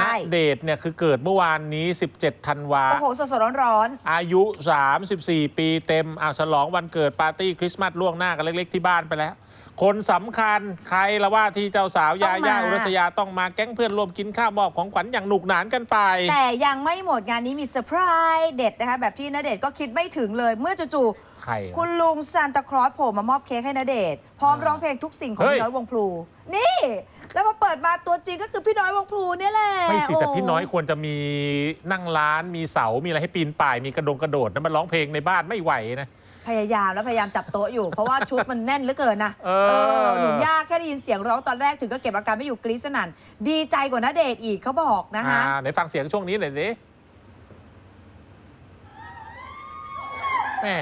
ใช่ ณเดชน์เนี่ยคือเกิดเมื่อวานนี้ 17 ธันวา โอ้โหสดๆร้อนอายุ 34 ปีเต็มอาฉลองวันเกิดปาร์ตี้คริสต์มาสล่วงหน้ากันเล็ก ๆ ที่บ้านไปแล้ว คนสำคัญใครละว่าที่เจ้าสาวยาย่าอุรัสยาต้องมาแก๊งเพื่อนร่วมกินข้าวมอบของขวัญอย่างหนุกหนานกันไป ๆ แต่ยังไม่หมดงานนี้มีเซอร์ไพรส์เด็ดนะคะ แบบที่ณเดชน์ก็คิดไม่ถึงเลย เมื่อจู่ ใครๆวะคุณลุงซานตาคลอสโผล่มามอบเค้กให้ณเดชน์พร้อมอ่าร้องเพลงทุกสิ่งของเฮ้ย พี่น้อยวงพลู นี่ แล้วพอเปิดมาตัวจริงก็คือพี่น้อยวงพลูเนี่ยแหละไม่สิแต่โพี่น้อยควรจะมีนั่งร้านมีเสา มีอะไรให้ปีนป่าย มีกระดงกระโดดนะมันร้องเพลงในบ้านไม่ไหวนะ พยายามแล้วพยายามจับโต๊ะอยู่ เพราะว่าชุดมันแน่นเหลือเกินนะเออ หนุนยากแค่ได้ยินเสียงร้องตอนแรกถึงก็เก็บอาการไม่อยู่กรี๊ดสนั่นดีใจกว่าณเดชน์อีกเขาบอกนะคะอ่าไหนฟังเสียงช่วงนี้หน่อยสิแม่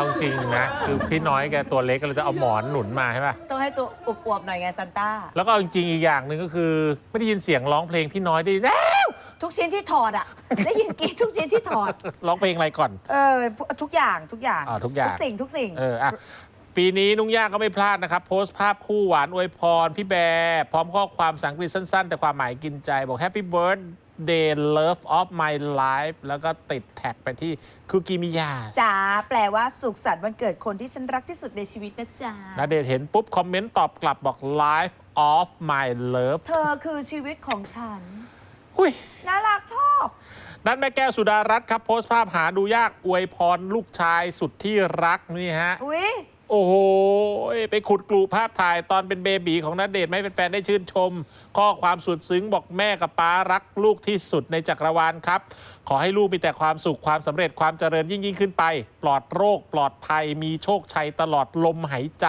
เอาจริงนะ คือพี่น้อยแกตัวเล็กก็เลยจะเอาหมอนหนุนมาใช่ป่ะต้องให้ตัวอวบๆหน่อยไงซันต้า แล้วก็จริงๆอีกอย่างหนึ่งก็คือ ไม่ได้ยินเสียงร้องเพลงพี่น้อยไดีแล้วทุกชิ้นที่ถอดอะ ได้ยินกรี๊ดทุกชิ้นที่ถอด ร้องเพลงอะไรก่อน เออทุกอย่างทุกอย่างอ่าทุกอย่าง ทุกสิ่งทุกสิ่ง เอออะปีนี้นุ้งย่าก็ไม่พลาดนะครับ โพสต์ภาพคู่หวานอวยพร พี่แบร์พร้อมข้อความสังกฤษสั้น ๆ แต่ความหมายกินใจบอก Happy Birthday Love of My Life แล้วก็ติดแท็กไปที่คุกิมิยาจ๋าแปลว่าสุขสันต์วันเกิดคนที่ฉันรักที่สุดในชีวิตนะจ๊ะนาเดชน์เห็นปุ๊บ คอมเมนต์ตอบกลับบอก Life of My Love เธอคือชีวิตของฉันหุยน่ารักชอบนั้นแม่แก้วสุดารัตน์ครับ โพสต์ภาพหาดูยากอวยพรลูกชายสุดที่รักนี่ฮะ อุ๊ย โอ้โห ไปขุดกลูภาพถ่ายตอนเป็นเบบีของนัดเดทให้แฟนได้ชื่นชม ข้อความสุดซึ้งบอกแม่กับป้ารักลูกที่สุดในจักรวาลครับ ขอให้ลูกมีแต่ความสุขความสำเร็จความเจริญยิ่งยิ่งขึ้นไป ปลอดโรค ปลอดภัยมีโชคชัยตลอดลมหายใจ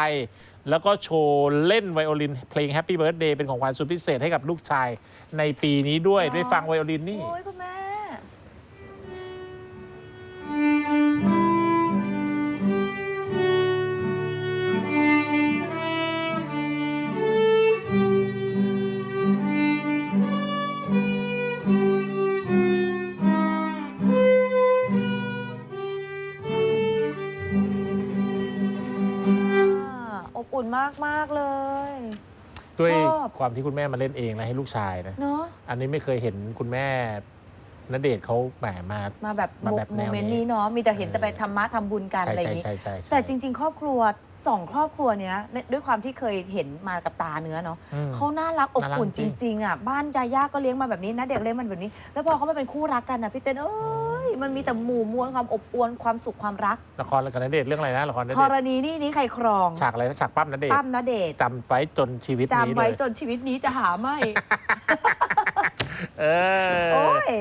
แล้วก็โชว์เล่นไวโอลิน เพลง Happy Birthday เป็นของขวัญสุดพิเศษให้กับลูกชายในปีนี้ด้วยได้ฟังไวโอลินนี่ อ้ยคุณแม่อ่าอบอุ่นมากมากๆเลย ด้วยชอบ ความที่คุณแม่มาเล่นเองและให้ลูกชายนะ เนาะอันนี้ไม่เคยเห็นคุณแม่ณเดชน์เขาแหมมามาแบบมาโมแบบโมแนวเมนต์นี้นี้เนาะมีแต่เห็นเออแต่ไปทำมะทำบุญกันใช่อะไรอใช่ย่างนี้ ใช่ใช่ใช่แต่จริง ๆ ครอบครัวสองครอบครัวเนี้ยในด้วยความที่เคยเห็นมากับตาเนื้อเนาะอืม เขาน่ารักอบน่ารักอุ่นจจริง ริง ๆอะบ้านยาย่าก็เลี้ยงมาแบบนี้นะเด็กเลี้ยงมันแบบนี้ แล้วพอเขามาเป็นคู่รักกันนะพี่เต้นเอ้ย มันมีแต่หมู่มวลความอบอวลความสุขความรัก ละครกับณเดชน์เรื่องอะไรนะละครณเดธชรน์ณีนี่นี่ใครครองฉากอะไรนะฉากปั้มณเดชปั้มน์นะเดชน์จำไว้จนชีวิตนี้จำเลไว้ยจนชีวิตนี้จะหาไม่ เออ โอ้ย